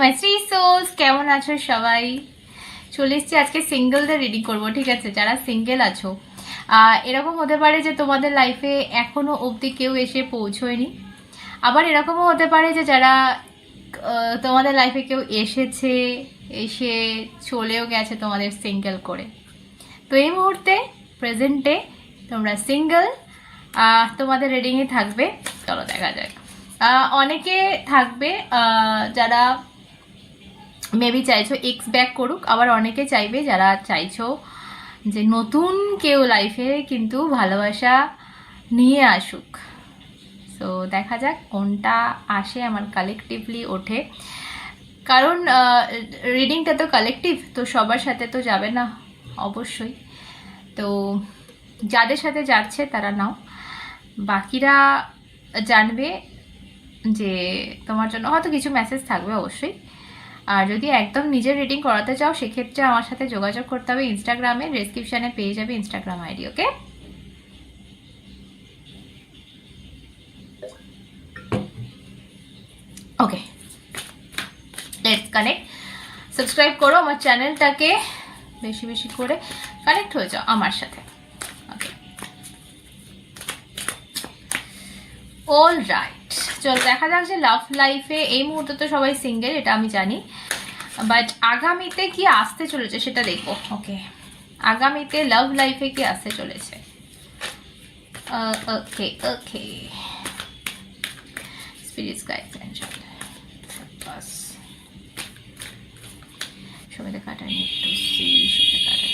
মাই sols কেমন আছো সবাই? চলে এসছি, আজকে সিঙ্গেলদের রিডিং করব, ঠিক আছে? যারা সিঙ্গেল আছো। এরকম হতে পারে যে তোমাদের লাইফে এখনও অবধি কেউ এসে পৌঁছয়নি। আবার এরকমও হতে পারে যে যারা তোমাদের লাইফে কেউ এসেছে, এসে চলেও গেছে তোমাদের সিঙ্গেল করে। তো এই মুহূর্তে প্রেজেন্টে তোমরা সিঙ্গেল তোমাদের রিডিংয়ে থাকবে। চলো দেখা যাক। অনেকে থাকবে যারা মেবি চাইছো এক্স ব্যাক করুক, আবার অনেকে চাইবে যারা চাইছো যে নতুন কেউ লাইফে কিন্তু ভালোবাসা নিয়ে আসুক। সো দেখা যাক কোনটা আসে আমার কালেকটিভলি ওঠে। কারণ রিডিংটা তো কালেকটিভ তো সবার সাথে তো যাবে না, অবশ্যই। তো যাদের সাথে যাচ্ছে তারা নাও। বাকিরা জানবে যে তোমার জন্য হয়তো কিছু মেসেজ থাকবে অবশ্যই। আর যদি একদম নিজের রিডিং করাতে চাও, সেক্ষেত্রে আমার সাথে যোগাযোগ করতে হবে ইনস্টাগ্রামে ডেসক্রিপশানে পেয়ে যাবে Instagram ID okay? Okay let's connect subscribe করো আমার চ্যানেলটাকে বেশি বেশি করে কানেক্ট হয়ে যাও আমার সাথে। ওকে অল রাইট চল, দেখা যাক যে লাভ লাইফে এই মুহূর্তে তো সবাই সিঙ্গেল এটা আমি জানি। বাট আগামীতে কি আসতে চলেছে সেটা দেখব ওকে আগামীতে লাভ লাইফে কি আসতে চলেছে okay okay spirits guides enjoy বাস সবাই কাটা নিড টু সি সবাই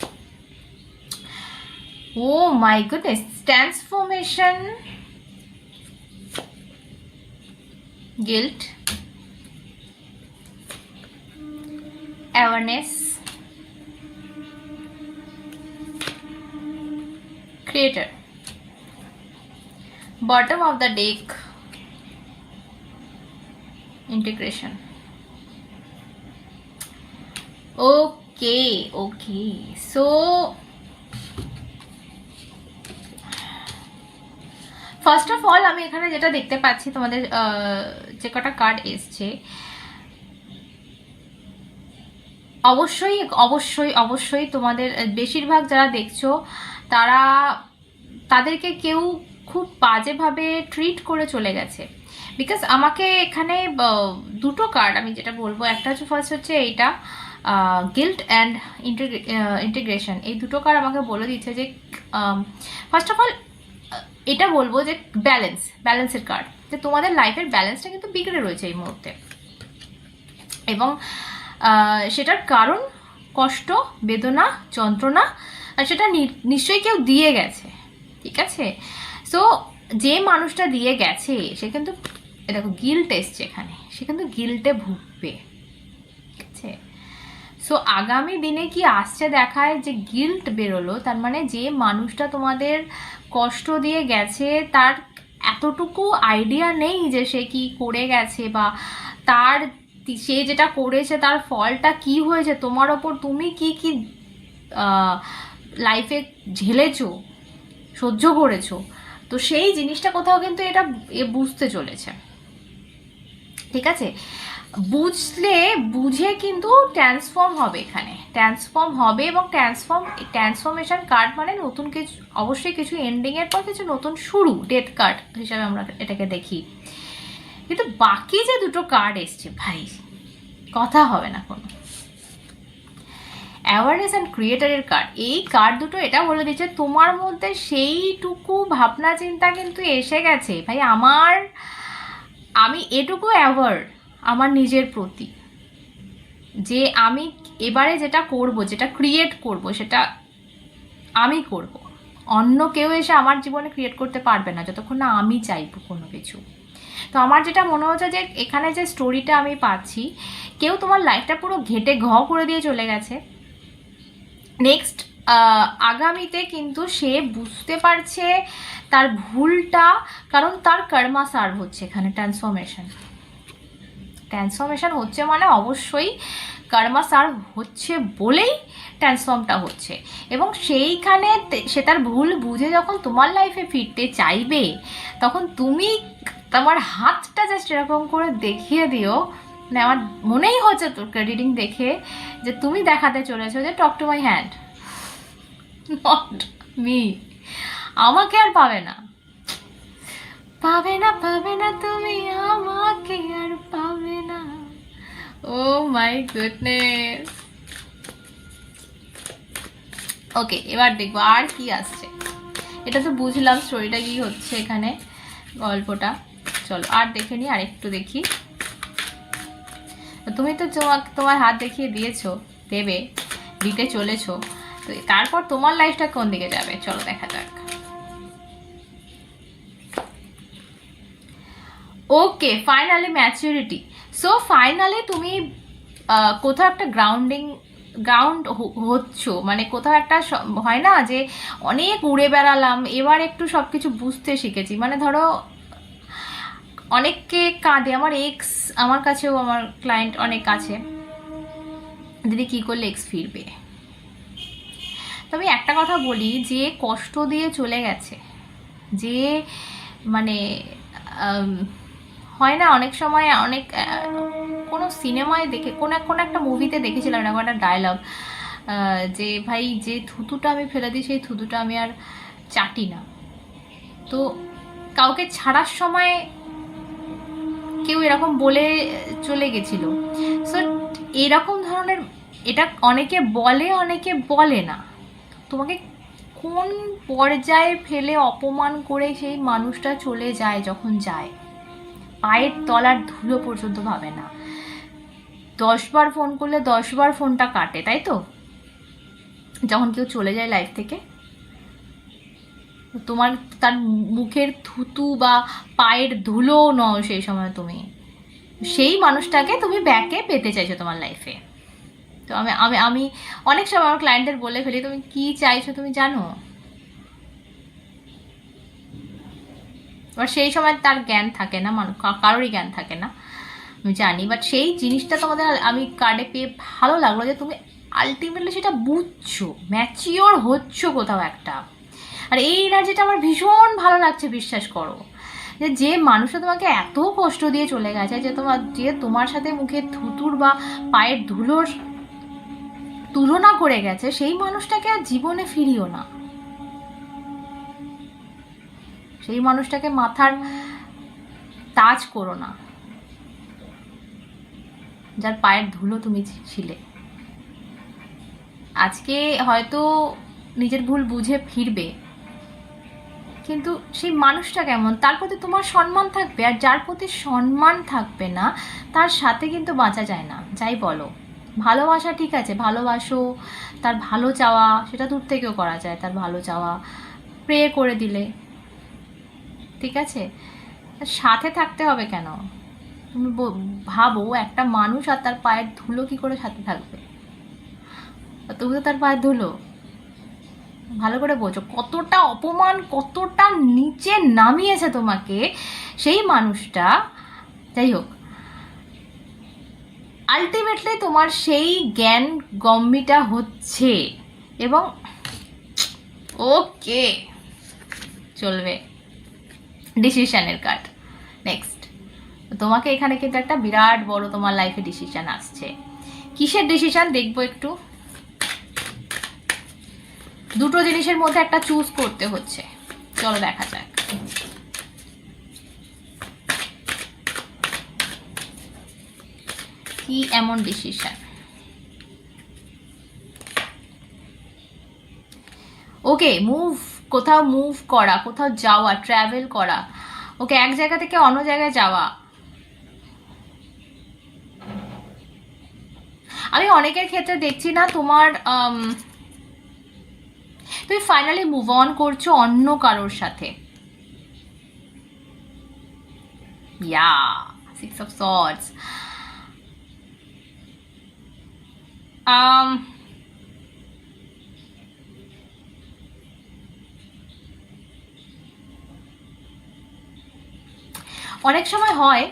to. Oh my goodness. Transformation. Guilt. Awareness. Creator. Bottom of the deck. Integration. Okay, okay. So first of all আমি এখানে যেটা দেখতে পাচ্ছি তোমাদের যে কটা কার্ড এসছে, অবশ্যই অবশ্যই অবশ্যই তোমাদের, বেশিরভাগ যারা দেখছ, তারা, তাদেরকে কেউ খুব বাজেভাবে ট্রিট করে চলে গেছে। বিকজ আমাকে এখানে দুটো কার্ড আমি যেটা বলব, একটা হচ্ছে ফার্স্ট হচ্ছে এইটা গিল্ট অ্যান্ড ইন্টিগ্রেশন এই দুটো কার্ড আমাকে বলে দিচ্ছে যে ফার্স্ট অফ অল এটা বলব যে ব্যালেন্স ব্যালেন্সের কার্ড যে তোমাদের লাইফের ব্যালেন্সটা কিন্তু বিগড়ে রয়েছে এই মুহূর্তে। এবং সেটার কারণ কষ্ট, বেদনা, যন্ত্রণা, আর সেটা নিশ্চয়ই কেউ দিয়ে গেছে, ঠিক আছে? সো যে মানুষটা দিয়ে গেছে, সে কিন্তু দেখো গিল্ট এসছে এখানে, সে কিন্তু গিল্টে ভুগবে, ঠিক আছে? সো আগামী দিনে কি আসছে দেখায় যে গিল্ট বেরোলো, তার মানে যে মানুষটা তোমাদের কষ্ট দিয়ে গেছে, তার এতটুকু আইডিয়া নেই যে সে কি করে গেছে বা তার সে যেটা করেছে তার ফলটা কি হয়েছে, তোমার ওপর তুমি কি কি লাইফে ঝেলেছো, সহ্য করেছ? তো সেই জিনিসটা কোথাও কিন্তু এটা বুঝতে চলেছে। ঠিক আছে? বুঝলে, বুঝে কিন্তু ট্রান্সফর্ম হবে এখানে। ট্রান্সফর্ম হবে এবং ট্রান্সফর্ম ট্রান্সফরমেশন কার্ড মানে নতুন কিছু, অবশ্যই কিছু এন্ডিংয়ের পর কিছু নতুন শুরু ডেথ কার্ড হিসাবে আমরা এটাকে দেখি। কিন্তু বাকি যে দুটো কার্ড এসছে, ভাই, কথা হবে না কোনো। অ্যাওয়ারনেস অ্যান্ড ক্রিয়েটারের কার্ড এই কার্ড দুটো এটা বলে দিচ্ছে, তোমার মধ্যে সেইটুকু ভাবনা চিন্তা কিন্তু এসে গেছে। ভাই, আমার, আমি এটুকু অ্যাওয়ার আমার নিজের প্রতি। যে আমি এবারে যেটা করব, যেটা ক্রিয়েট করব, সেটা আমি করব। অন্য কেউ এসে আমার জীবনে ক্রিয়েট করতে পারবে না, যতক্ষণ না আমি চাইব কোনো কিছু। তো আমার যেটা মনে হচ্ছে যে এখানে যে স্টোরিটা আমি পাচ্ছি, কেউ তোমার লাইফটা পুরো ঘেটে ঘ করে দিয়ে চলে গেছে। নেক্সট আগামীতে কিন্তু সে বুঝতে পারছে তার ভুলটা, কারণ তার কর্মা সার্ভ হচ্ছে এখানে ট্রান্সফরমেশন ট্রান্সফরমেশন হচ্ছে মানে অবশ্যই কর্মা সার হচ্ছে বলেই ট্রান্সফর্মটা হচ্ছে। এবং সেইখানে সে তার ভুল বুঝে যখন তোমার লাইফে ফিরতে চাইবে, তখন তুমি তোমার হাতটা জাস্ট এরকম করে দেখিয়ে দিও। মানে আমার মনেই হচ্ছে তোর রিডিং দেখে যে তুমি দেখাতে চলেছো যে talk to my hand not me আমাকে আর পাবে না। পাবে না পাবে না তুমি আমাকে আর পাবে না। ও মাই গুডনেস ওকে এবার দেখব আর কি আসছে। এটা তো বুঝলাম স্টোরিটা কি হচ্ছে এখানে, গল্পটা। চলো, আর দেখে নি আর একটু দেখি। তুমি তো তোমার হাত দেখিয়ে দিয়েছ, দেবে, দিতে চলেছো। তো তারপর তোমার লাইফটা কোন দিকে যাবে? চলো, দেখা যাক। Okay finally maturity so finally তুমি কোথাও একটা গ্রাউন্ডিং গ্রাউন্ড হচ্ছ। মানে কোথাও একটা হয় না যে অনেক উড়ে বেড়ালাম, এবার একটু সব কিছু বুঝতে শিখেছি। মানে ধরো, অনেককে কাঁদে। আমার এক্স আমার কাছেও আমার ক্লায়েন্ট অনেক আছে। দিদি কী করলে এক্স ফিরবে? তো আমি একটা কথা বলি, যে কষ্ট দিয়ে চলে গেছে, যে মানে হয় না, অনেক সময় অনেক কোনো সিনেমায় দেখে, কোনো কোনো একটা মুভিতে দেখেছিলাম, এরকম একটা ডায়লগ যে ভাই যে থুতুটা আমি ফেলে দিই, সেই থুতুটা আমি আর চাটি না। তো কাউকে ছাড়ার সময় কেউ এরকম বলে চলে গেছিল। সো এরকম ধরনের, এটা অনেকে বলে অনেকে বলে না। তোমাকে কোন পর্যায়ে ফেলে অপমান করে সেই মানুষটা চলে যায়, যখন যায়? পায়ের তলার ধুলো পর্যন্ত ভাবে না। দশবার ফোন করলে দশবার ফোনটা কাটে, তাই তো? যখন কেউ চলে যায় লাইফ থেকে, তোমার তার মুখের থুতু বা পায়ের ধুলো নও সেই সময় তুমি। সেই মানুষটাকে তুমি ব্যাকে পেতে চাইছো তোমার লাইফে তো আমি আমি আমি অনেক সময় আমার ক্লায়েন্টদের বলে ফেলি, তুমি কি চাইছো তুমি জানো? এবার সেই সময় তার জ্ঞান থাকে না মানুষ কারোরই জ্ঞান থাকে না, আমি জানি বাট সেই জিনিসটা তোমাদের আমি কার্ডে পেয়ে ভালো লাগল যে তুমি আলটিমেটলি সেটা বুঝছ ম্যাচিওর হচ্ছ কোথাও একটা। আর এই এনার্জিটা আমার ভীষণ ভালো লাগছে, বিশ্বাস করো। যে যে মানুষটা তোমাকে এত কষ্ট দিয়ে চলে গেছে যে তোমার যে তোমার সাথে মুখে থুতুর বা পায়ের ধুলোর তুলনা করে গেছে, সেই মানুষটাকে আর জীবনে ফিরিও না। সেই মানুষটাকে মাথার তাজ করো না। যার পায়ের ধুলো তুমি ছিলে। আজকে হয়তো নিজের ভুল বুঝে ফিরবে, কিন্তু সেই মানুষটা কেমন? তার প্রতি তোমার সম্মান থাকবে, আর যার প্রতি সম্মান থাকবে না, তার সাথে কিন্তু বাঁচা যায় না। যাই বলো। ভালোবাসা ঠিক আছে, ভালোবাসো, তার ভালো চাওয়া, সেটা দূর থেকেও করা যায়, তার ভালো চাওয়া, প্রে করে দিলে। ঠিক আছে? সাথে থাকতে হবে কেন? তুমি ভাবো, একটা মানুষ আর তার পায়ের ধুলো কি করে সাথে থাকবে? তুমি তো তার পায়ের ধুলো। ভালো করে বোঝো, কতটা অপমান, কতটা নিচে নামিয়েছে তোমাকে সেই মানুষটা। যাই হোক আলটিমেটলি তোমার সেই জ্ঞান গম্মিটা হচ্ছে এবং ওকে, চলবে। ডিসিশনের কার্ড নেক্সট তোমাকে এখানে কিন্তু একটা বিরাট বড় তোমার লাইফে ডিসিশন আসছে। কিসের ডিসিশন দেখব একটু। দুটো জিনিসের মধ্যে একটা চুজ করতে হচ্ছে। চলো দেখা যাক। কি এমন ডিসিশন ওকে মুভ কোথাও মুভ করা, কোথাও যাওয়া ট্রাভেল করা। ওকে, এক জায়গা থেকে অন্য জায়গায় যাওয়া। আমি অনেকের ক্ষেত্রে দেখছি না, তোমার তুমি ফাইনালি মুভ অন করছ অন্য কারোর সাথে। ইয়া সিক্স অফ সর্টস অনেক সময় হয়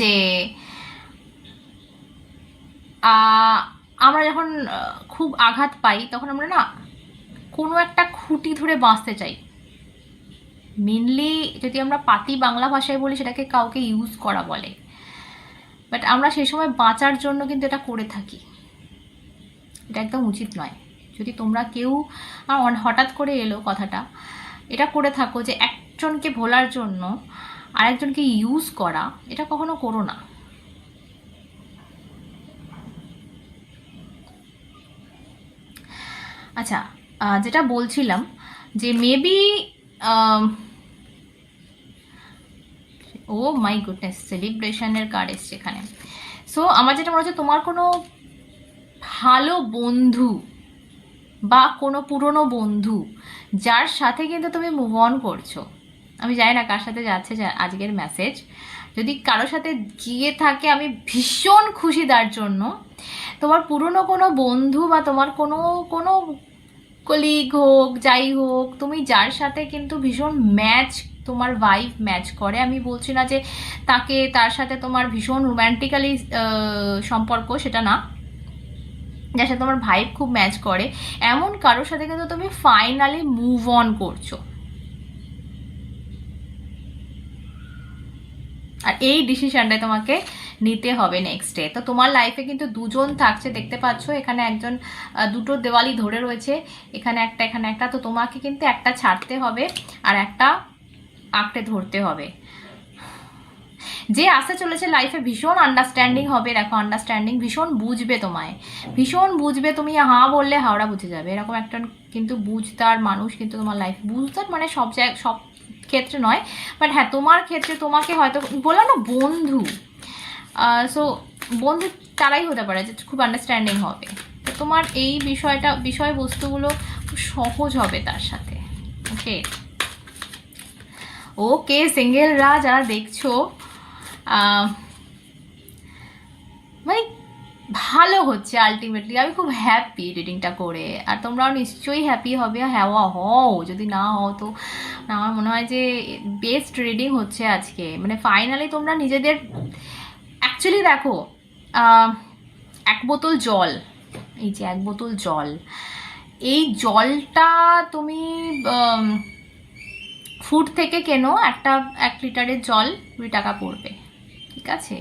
যে আমরা যখন খুব আঘাত পাই, তখন আমরা না কোনো একটা খুঁটি ধরে বাঁচতে চাই। মেনলি যদি আমরা পাতি বাংলা ভাষায় বলি, সেটাকে কাউকে ইউজ করা বলে। বাট আমরা সেই সময় বাঁচার জন্য কিন্তু এটা করে থাকি। এটা একদম উচিত নয়। যদি তোমরা কেউ হঠাৎ করে এলো কথাটা, এটা করে থাকো যে একজনকে ভোলার জন্য আরেকজনকে ইউজ করা, এটা কখনো করো না। আচ্ছা যেটা বলছিলাম যে মেবি ও মাই গুডনেস সেলিব্রেশনের কার্ড এসছে এখানে। সো আমার যেটা মনে হচ্ছে, তোমার কোনো ভালো বন্ধু বা কোনো পুরনো বন্ধু, যার সাথে কিন্তু তুমি মুভ অন করছ আমি জানি না কার সাথে যাচ্ছে আজকের মেসেজ যদি কারোর সাথে গিয়ে থাকে, আমি ভীষণ খুশি তার জন্য। তোমার পুরনো কোনো বন্ধু বা তোমার কোনো কোনো কলিগ হোক, যাই হোক, তুমি যার সাথে কিন্তু ভীষণ ম্যাচ তোমার ভাইভ ম্যাচ করে। আমি বলছি না যে তাকে, তার সাথে তোমার ভীষণ রোম্যান্টিক্যালি সম্পর্ক, সেটা না। যার সাথে তোমার ভাইব খুব ম্যাচ করে। এমন কারোর সাথে কিন্তু তুমি ফাইনালি মুভ অন করছ। আর এই ডিসিশনটাই তোমাকে নিতে হবে নেক্সট ডে তো তোমার লাইফে কিন্তু দুজন থাকছে, দেখতে পাচ্ছ, এখানে একজন দুটো দেওয়ালি ধরে রয়েছে, এখানে একটা এখানে একটা, তো তোমাকে কিন্তু একটা ছাড়তে হবে আর একটা আঁকড়ে ধরতে হবে। যে আসতে চলেছে লাইফে ভীষণ আন্ডারস্ট্যান্ডিং হবে, দেখো আন্ডারস্ট্যান্ডিং ভীষণ বুঝবে তোমায়। ভীষণ বুঝবে তুমি হাঁ বললে হাওড়া বুঝে যাবে। এরকম একটা কিন্তু বুঝতার মানুষ কিন্তু তোমার লাইফ বুঝতার মানে সব জায়গায় সব ক্ষেত্রে নয় বাট হ্যাঁ তোমার ক্ষেত্রে তোমাকে হয়তো বললাম না বন্ধু। সো বন্ধু তারাই হতে পারে, যে খুব আন্ডারস্ট্যান্ডিং হবে। তো তোমার এই বিষয়টা, বিষয়বস্তুগুলো খুব সহজ হবে তার সাথে। ওকে ওকে সিঙ্গেলরা যারা দেখছ মানে ভালো হচ্ছে আলটিমেটলি আমি খুব হ্যাপি রিডিংটা করে, আর তোমরাও নিশ্চয়ই হ্যাপি হবে হ্যাঁ হও যদি না হও তো আমার মনে হয় যে বেস্ট রিডিং হচ্ছে আজকে। মানে ফাইনালি তোমরা নিজেদের অ্যাকচুয়ালি দেখো এক বোতল জল, এই যে এক বোতল জল, এই জলটা তুমি ফুড থেকে কেনো একটা, এক লিটারের জল কুড়ি টাকা পড়বে, ঠিক আছে?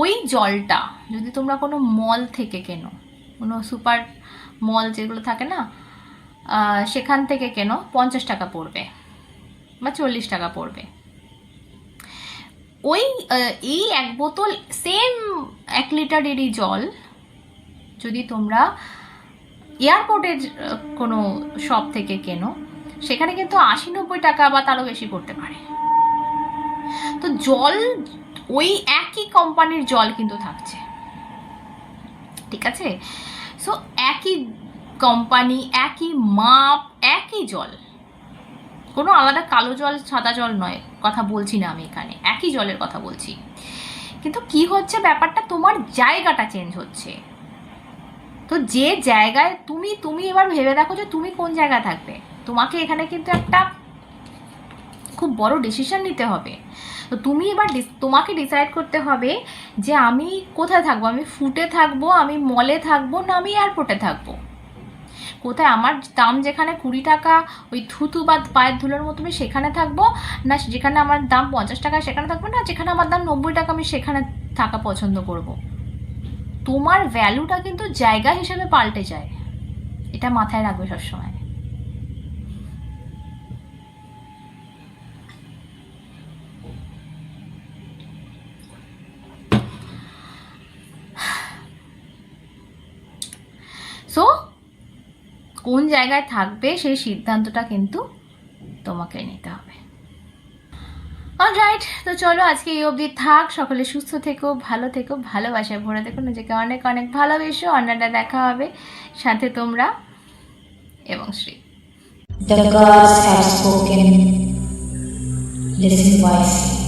ওই জলটা যদি তোমরা কোনো মল থেকে কেনো, কোনো সুপার মল যেগুলো থাকে না সেখান থেকে কেনো, পঞ্চাশ টাকা পড়বে। বা চল্লিশ টাকা পড়বে। ওই এই এক বোতল সেম এক লিটারেরই জল যদি তোমরা এয়ারপোর্টের কোনো শপ থেকে কেনো, সেখানে কিন্তু আশি নব্বই টাকা বা তারও বেশি পড়তে পারে। তো জল, ওই একই কোম্পানির জল কিন্তু থাকছে। ঠিক আছে? সো একই কোম্পানি একই মাপ, একই জল। কোনো আলাদা কালো জল, সাদা জল নয়, কথা বলছি না আমি এখানে, একই জলের কথা বলছি। কিন্তু কি হচ্ছে ব্যাপারটা? তোমার জায়গাটা চেঞ্জ হচ্ছে। তো যে জায়গায় তুমি তুমি এবার ভেবে দেখো যে তুমি কোন জায়গায় থাকবে। তোমাকে এখানে কিন্তু একটা খুব বড় ডিসিশন নিতে হবে। তো তুমি এবার তোমাকে ডিসাইড করতে হবে যে আমি কোথায় থাকব? আমি ফুটে থাকব, আমি মলে থাকব না আমি এয়ারপোর্টে থাকব? কোথায়? আমার দাম যেখানে কুড়ি টাকা, ওই থুতু বা পায়ের ধুলোর মতো আমি সেখানে থাকব। না, যেখানে আমার দাম পঞ্চাশ টাকা, সেখানে থাকব না, যেখানে আমার দাম নব্বই টাকা, আমি সেখানে থাকা পছন্দ করব। তোমার ভ্যালুটা কিন্তু জায়গা হিসেবে পাল্টে যায়। এটা মাথায় রাখবে সবসময়। সো কোন জায়গায় থাকবে সেই সিদ্ধান্তটা কিন্তু তোমাকে নিতে হবে। রাইট তো চলো আজকে এই অবধি থাক। সকলে সুস্থ থেকো, ভালো থেকো, ভালোবাসায় ভরে দেখো নিজেকে অনেক অনেক ভালোবেসো। অন্যটা দেখা হবে। সাথে তোমরা এবং Shri. The gods have spoken. Listen wisely.